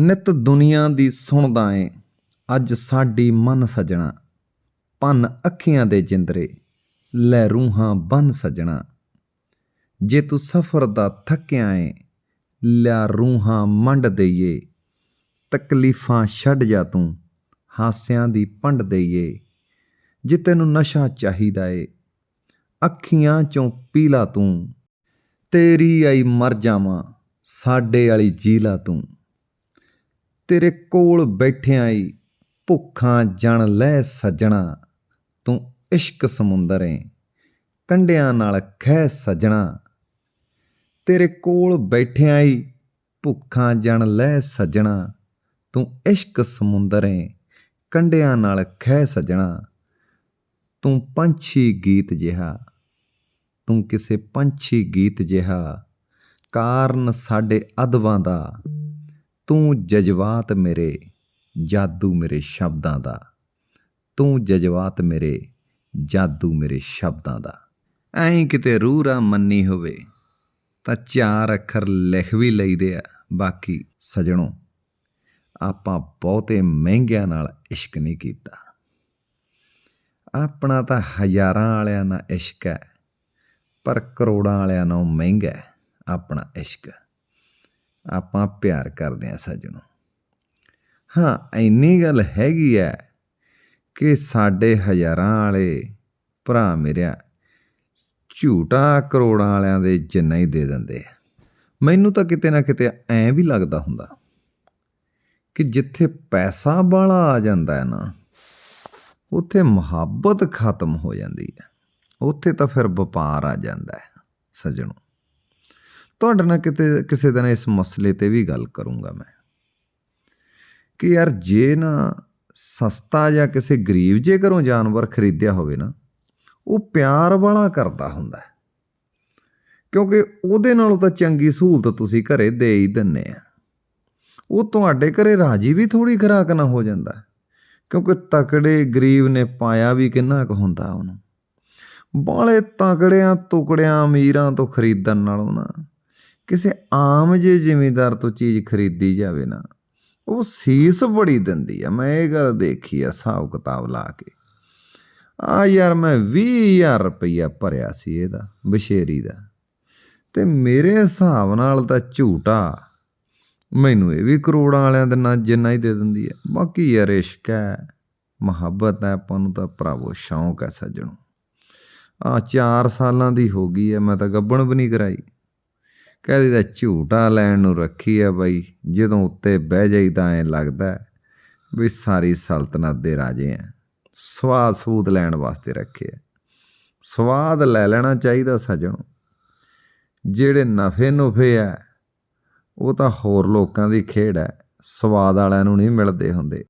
ਨਿਤ ਦੁਨੀਆ ਦੀ ਸੁਣਦਾ ਏ, ਅੱਜ ਸਾਡੀ ਮਨ ਸਜਣਾ। ਪੰਨ ਅੱਖੀਆਂ ਦੇ ਜਿੰਦਰੇ, ਲੈ ਰੂਹਾਂ ਬੰਨ ਸਜਣਾ। ਜੇ ਤੂੰ ਸਫ਼ਰ ਦਾ ਥੱਕਿਆ ਏ, ਲਿਆ ਰੂਹਾਂ ਮੰਡ ਦਈਏ। ਤਕਲੀਫਾਂ ਛੱਡ ਜਾ ਤੂੰ, ਹਾਸਿਆਂ ਦੀ ਪੰਡ ਦਈਏ। ਜੇ ਤੈਨੂੰ ਨਸ਼ਾ ਚਾਹੀਦਾ ਏ, ਅੱਖੀਆਂ ਚੋਂ ਪੀਲਾ ਤੂੰ। ਤੇਰੀ ਆਈ ਮਰ ਜਾਵਾਂ, ਸਾਡੇ ਵਾਲੀ ਜੀਲਾ ਤੂੰ। ਤੇਰੇ ਕੋਲ ਬੈਠਿਆਂ ਈ ਭੁੱਖਾਂ ਜਣ ਲੈ ਸੱਜਣਾ। ਤੂੰ ਇਸ਼ਕ ਸਮੁੰਦਰ ਏ, ਕੰਡਿਆਂ ਨਾਲ ਖਹਿ ਸੱਜਣਾ। ਤੇਰੇ ਕੋਲ ਬੈਠਿਆਂ ਈ ਭੁੱਖਾਂ ਜਣ ਲੈ ਸੱਜਣਾ। ਤੂੰ ਇਸ਼ਕ ਸਮੁੰਦਰ ਏ, ਕੰਡਿਆਂ ਨਾਲ ਖਹਿ ਸੱਜਣਾ। ਤੂੰ ਪੰਛੀ ਗੀਤ ਜਿਹਾ, ਤੂੰ ਕਿਸੇ ਪੰਛੀ ਗੀਤ ਜਿਹਾ। ਕਾਰਨ ਸਾਡੇ ਅਦਵਾਂ ਦਾ ਤੂੰ ਜਜ਼ਬਾਤ ਮੇਰੇ ਜਾਦੂ ਮੇਰੇ ਸ਼ਬਦਾਂ ਦਾ। ਤੂੰ ਜਜ਼ਬਾਤ ਮੇਰੇ ਜਾਦੂ ਮੇਰੇ ਸ਼ਬਦਾਂ ਦਾ। ਐਂ ਕਿਤੇ ਰੂਹ ਰੂਰਾ ਮੰਨੀ ਹੋਵੇ ਤਾਂ ਚਾਰ ਅੱਖਰ ਲਿਖ ਵੀ ਲਈਦੇ ਆ ਬਾਕੀ ਸਜਣੋ। ਆਪਾਂ ਬਹੁਤੇ ਮਹਿੰਗਿਆਂ ਨਾਲ ਇਸ਼ਕ ਨਹੀਂ ਕੀਤਾ। ਆਪਣਾ ਤਾਂ ਹਜ਼ਾਰਾਂ ਵਾਲਿਆਂ ਨਾਲ ਇਸ਼ਕ ਹੈ, ਪਰ ਕਰੋੜਾਂ ਵਾਲਿਆਂ ਨਾਲੋਂ ਮਹਿੰਗਾ ਆਪਣਾ ਇਸ਼ਕ। ਆਪਾਂ ਪਿਆਰ ਕਰਦੇ ਆ ਸੱਜਣੋ। ਹਾਂ, ਇੰਨੀ ਗੱਲ ਹੈਗੀ ਹੈ ਕਿ ਸਾਡੇ ਹਜ਼ਾਰਾਂ ਵਾਲੇ ਭਰਾ ਮੇਰਿਆ ਝੂਟਾ ਕਰੋੜਾਂ ਵਾਲਿਆਂ ਦੇ ਜਿੰਨਾ ਹੀ ਦੇ ਦਿੰਦੇ ਆ। ਮੈਨੂੰ ਤਾਂ ਕਿਤੇ ਨਾ ਕਿਤੇ ਐਂ ਵੀ ਲੱਗਦਾ ਹੁੰਦਾ ਕਿ ਜਿੱਥੇ ਪੈਸਾ ਬਾਲਾ ਆ ਜਾਂਦਾ ਹੈ ਨਾ, ਉੱਥੇ ਮੁਹੱਬਤ ਖਤਮ ਹੋ ਜਾਂਦੀ ਹੈ ਉੱਥੇ ਤਾਂ ਫਿਰ ਵਪਾਰ ਆ ਜਾਂਦਾ ਹੈ ਸੱਜਣੋ। ਤੁਹਾਡੇ ਨਾਲ ਕਿਤੇ, ਕਿਸੇ ਦਿਨ ਇਸ ਮਸਲੇ ਤੇ ਵੀ ਗੱਲ ਕਰੂੰਗਾ ਮੈਂ ਕਿ ਯਾਰ ਜੇ ਨਾ ਸਸਤਾ ਜਾਂ ਕਿਸੇ ਗਰੀਬ ਜੇ ਘਰੋਂ ਜਾਨਵਰ ਖਰੀਦਿਆ ਹੋਵੇ ਨਾ, ਉਹ ਪਿਆਰ ਵਾਲਾ ਕਰਦਾ ਹੁੰਦਾ ਕਿਉਂਕਿ ਉਹਦੇ ਨਾਲੋਂ ਤਾਂ ਚੰਗੀ ਸਹੂਲਤ ਤੁਸੀਂ ਘਰੇ ਦੇ ਹੀ ਦਿੰਨੇ ਆ। ਉਹ ਤੁਹਾਡੇ ਘਰੇ ਰਾਜੀ ਵੀ ਥੋੜੀ ਖਰਾਕ ਨਾ ਹੋ ਜਾਂਦਾ ਕਿਉਂਕਿ ਤਕੜੇ ਗਰੀਬ ਨੇ ਪਾਇਆ ਵੀ ਕਿੰਨਾ ਕੁ ਹੁੰਦਾ ਉਹਨੂੰ। ਬਾਲੇ ਤਕੜਿਆਂ ਟੁਕੜਿਆਂ ਅਮੀਰਾਂ ਤੋਂ ਖਰੀਦਣ ਨਾਲੋਂ ਨਾ ਕਿਸੇ ਆਮ ਜੇ ਜ਼ਿਮੀਂਦਾਰ ਤੋਂ ਚੀਜ਼ ਖਰੀਦੀ ਜਾਵੇ ਨਾ, ਉਹ ਸੀਸ ਬੜੀ ਦਿੰਦੀ ਆ। ਮੈਂ ਇਹ ਗੱਲ ਦੇਖੀ ਆ ਹਿਸਾਬ ਕਿਤਾਬ ਲਾ ਕੇ। ਆ ਯਾਰ ਮੈਂ 20000 ਰੁਪਈਆ ਭਰਿਆ ਸੀ ਇਹਦਾ, ਬਸ਼ੇਰੀ ਦਾ। ਤੇ ਮੇਰੇ ਹਿਸਾਬ ਨਾਲ ਤਾਂ ਝੂਟਾ ਮੈਨੂੰ ਇਹ ਵੀ ਕਰੋੜਾਂ ਵਾਲਿਆਂ ਦੇ ਨਾਲ ਜਿੰਨਾ ਹੀ ਦੇ ਦਿੰਦੀ ਹੈ ਬਾਕੀ ਯਾਰ ਇਸ਼ਕ ਹੈ, ਮੁਹੱਬਤ ਹੈ, ਆਪਾਂ ਨੂੰ ਤਾਂ ਭਰਾਵੋ ਸ਼ੌਂਕ ਹੈ ਸੱਜਣੋ। ਆ 4 ਸਾਲਾਂ ਦੀ ਹੋ ਗਈ ਹੈ ਮੈਂ ਤਾਂ ਗੱਬਣ ਵੀ ਨਹੀਂ ਕਰਾਈ। ਕਹਦੀ ਤਾਂ ਝੂਟਾ ਲੈਣ ਨੂੰ ਰੱਖੀ ਆ ਬਾਈ, ਜਦੋਂ ਉੱਤੇ ਬਹਿ ਜਾਈ ਤਾਂ ਐ ਲੱਗਦਾ ਵੀ ਸਾਰੀ ਸਲਤਨਤ ਦੇ ਰਾਜੇ ਆ। ਸਵਾਦ ਸੂਦ ਲੈਣ ਵਾਸਤੇ ਰੱਖੇ ਆ। ਸਵਾਦ ਲੈ ਲੈਣਾ ਚਾਹੀਦਾ ਸਜਣ। ਜਿਹੜੇ ਨਫੇ ਨੁਫੇ ਆ, ਉਹ ਤਾਂ ਹੋਰ ਲੋਕਾਂ ਦੀ ਖੇਡ ਹੈ ਸਵਾਦ ਵਾਲਿਆਂ ਨੂੰ ਨਹੀਂ ਮਿਲਦੇ ਹੁੰਦੇ।